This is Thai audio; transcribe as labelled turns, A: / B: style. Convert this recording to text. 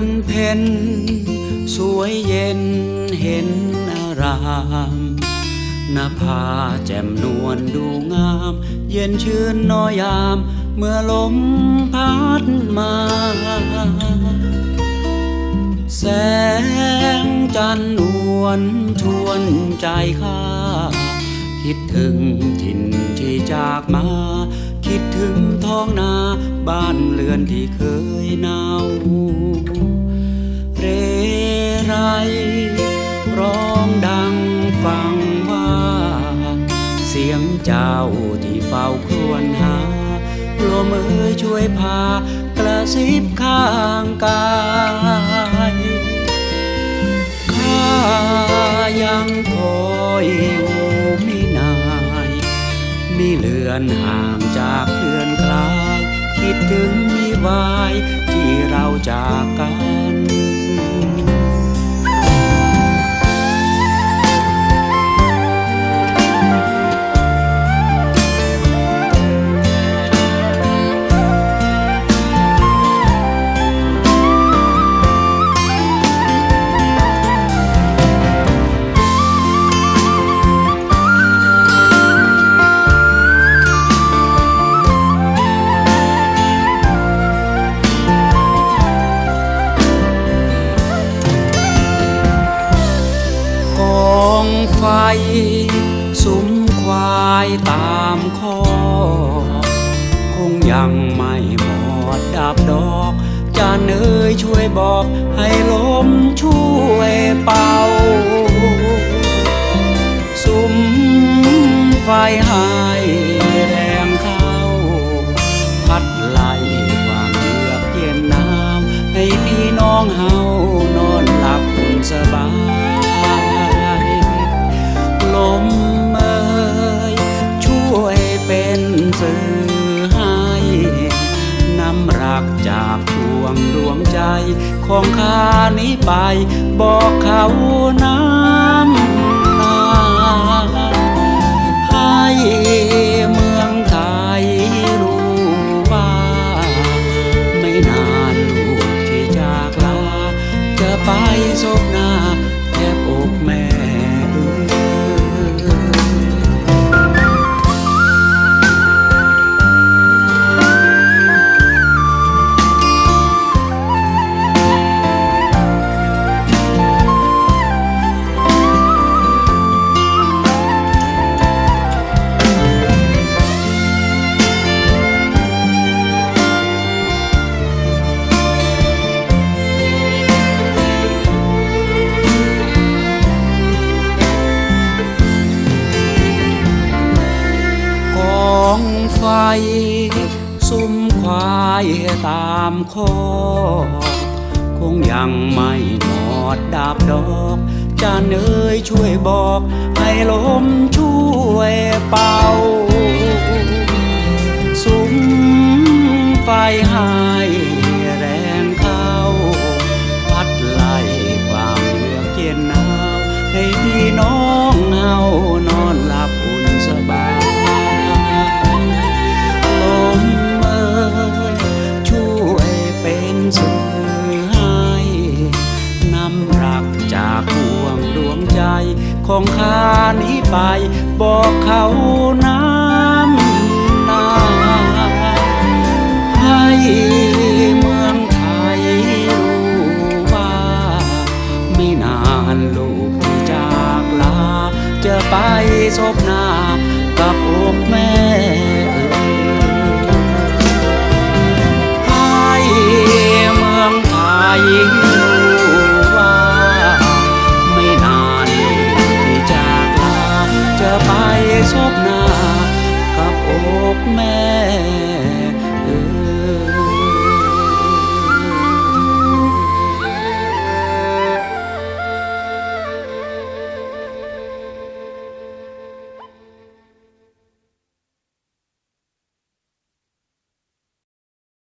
A: อนเพ็ญสวยเย็นเห็นอารามนาผาแจ่มนวลดูงาม เย็นชื่นน้อยยาม เมื่อลมพัดมา แสงจันทร์นวลชวนใจข้า คิดถึงถิ่นที่จากมา คิดถึงท้องนาบ้านเรือนที่เคยนา เจ้าที่เฝ้าครวญหาลมเอ่ยช่วยพากระซิบข้างกายข้ายังคอยอยู่ไม่นายมีเลือนห่างจากเพื่อนคลาย คิดถึงมีวายที่เราจากกัน องไฟ สุมควายตามคอคงยังไม่หมดดับดอกจานเอ๋ยช่วยบอกให้ลมช่วยเป่า สุมไฟห งดวงใจของข้านี้ไป บอกเขาน้ำนาให้เมืองไทยรู้ว่า ไม่นานลูกที่จากลา จะไปศพหน้าแทบอกแม่เอ่ย ไฟสุมควายตามคอคงยังไม่หมดดาบดอกจะเนยช่วยบอก ให้ลมช่วยเป่าสุมไฟหา ของข้านี้ไป บอกเขาน้ำนาให้เมืองไทยรู้ว่าไม่นานลูกจากลา จะไปศพนากับอกแม่ อแม่